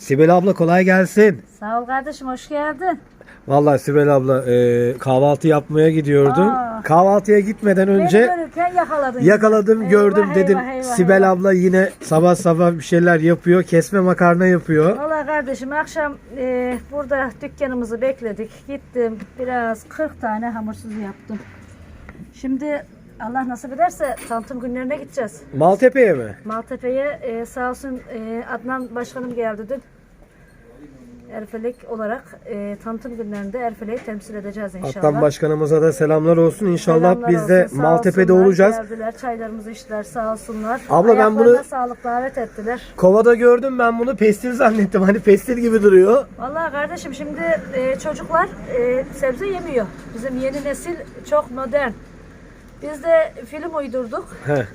Sibel abla kolay gelsin. Sağ ol kardeşim hoş geldin. Vallahi Sibel abla e, kahvaltı yapmaya gidiyordum. Aa. Kahvaltıya gitmeden önce Beni görürken yakaladın. yakaladım yine. gördüm Eyvah, dedim. eyvah, eyvah, Sibel eyvah. abla yine sabah sabah bir şeyler yapıyor. Kesme makarna yapıyor. Valla kardeşim akşam e, burada dükkanımızı bekledik. Gittim biraz 40 tane hamursuz yaptım. Şimdi Allah nasip ederse tanıtım günlerine gideceğiz. Maltepe'ye mi? Maltepe'ye e, sağ olsun e, Adnan Başkanım geldi dün. Erfelek olarak e, tanıtım günlerinde Erfelek'i temsil edeceğiz inşallah. Atlan başkanımıza da selamlar olsun. İnşallah Selamlar biz de olsun, sağ Maltepe'de olsunlar, olacağız. Geldiler, çaylarımızı içtiler sağ olsunlar. Abla ben Ayaklarına bunu- sağlık davet ettiler. Kovada gördüm ben bunu pestil zannettim. Hani pestil gibi duruyor. Vallahi kardeşim şimdi e, çocuklar e, sebze yemiyor. Bizim yeni nesil çok modern. Biz de film uydurduk. Heh.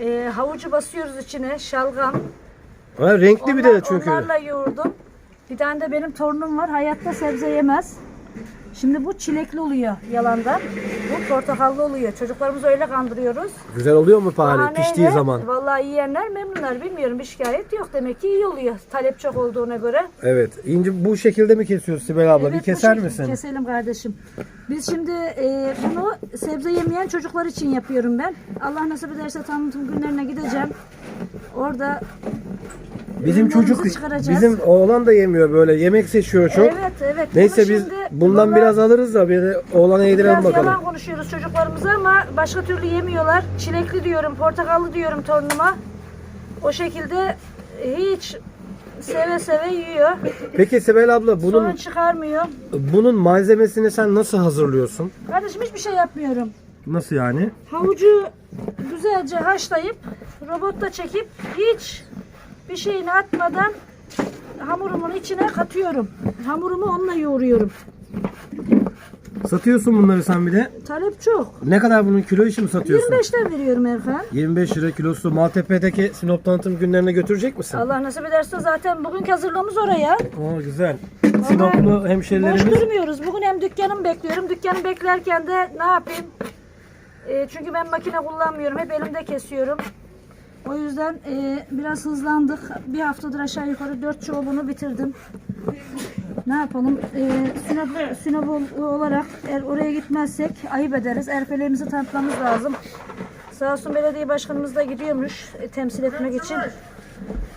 E, havucu basıyoruz içine, şalgam. Ha, renkli bir de çünkü. Onlarla yoğurdum. Bir tane de benim torunum var. Hayatta sebze yemez. Şimdi bu çilekli oluyor yalandan. Bu portakallı oluyor. Çocuklarımızı öyle kandırıyoruz. Güzel oluyor mu fare Bahaneyle, piştiği zaman? Vallahi yiyenler memnunlar. Bilmiyorum bir şikayet yok. Demek ki iyi oluyor. Talep çok olduğuna göre. Evet. İnci bu şekilde mi kesiyoruz Sibel abla? Evet, bir keser misin? Keselim kardeşim. Biz şimdi e, bunu sebze yemeyen çocuklar için yapıyorum ben. Allah nasip ederse tanıtım günlerine gideceğim. Orada Bizim ürünlerimizi çocuk çıkaracağız. bizim oğlan da yemiyor böyle. Yemek seçiyor çok. Evet evet. Neyse Bunu biz şimdi bundan biraz alırız da bir de oğlana yedirelim biraz bakalım. yalan konuşuyoruz çocuklarımıza ama başka türlü yemiyorlar. Çilekli diyorum, portakallı diyorum torunuma. O şekilde hiç seve seve yiyor. Peki Sibel abla bunun Sorun çıkarmıyor. bunun malzemesini sen nasıl hazırlıyorsun? Kardeşim hiçbir şey yapmıyorum. Nasıl yani? Havucu güzelce haşlayıp robotta çekip hiç bir şeyini atmadan hamurumun içine katıyorum. Hamurumu onunla yoğuruyorum. Satıyorsun bunları sen bir de. Talep çok. Ne kadar bunun kilo işi mi satıyorsun? 25'ten veriyorum Erkan. 25 lira kilosu Maltepe'deki Sinop tanıtım günlerine götürecek misin? Allah nasip ederse zaten bugünkü hazırlığımız oraya. Oo güzel. Sinoplu Boş hemşerilerimiz durmuyoruz. Bugün hem dükkanımı bekliyorum. Dükkanı beklerken de ne yapayım? E, çünkü ben makine kullanmıyorum. Hep elimde kesiyorum. O yüzden e, biraz hızlandık. Bir haftadır aşağı yukarı dört çubuğunu bitirdim. Ne yapalım? E, Sinop, Sinop olarak eğer oraya gitmezsek ayıp ederiz. Erfeleğimizi tanıtmamız lazım. Sağ olsun belediye başkanımız da gidiyormuş e, temsil etmek için.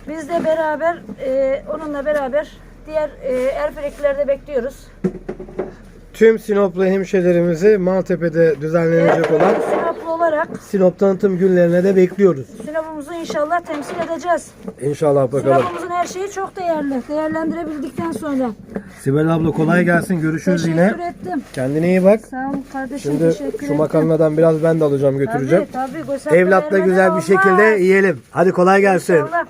Biz de beraber e, onunla beraber diğer e, Erfeleklileri bekliyoruz. tüm Sinoplu hemşerilerimizi Maltepe'de düzenlenecek olan Sinoplu olarak Sinop tanıtım günlerine de bekliyoruz. Sinop'umuzu inşallah temsil edeceğiz. İnşallah bakalım. Sinop'umuzun her şeyi çok değerli. Değerlendirebildikten sonra. Sibel abla kolay gelsin. Görüşürüz Teşekkür yine. ettim. Kendine iyi bak. Sağ olun kardeşim. Şimdi teşekkür şu ettim. makarnadan biraz ben de alacağım götüreceğim. Tabii tabii. Evlatla güzel bir şekilde yiyelim. Hadi kolay gelsin. İnşallah.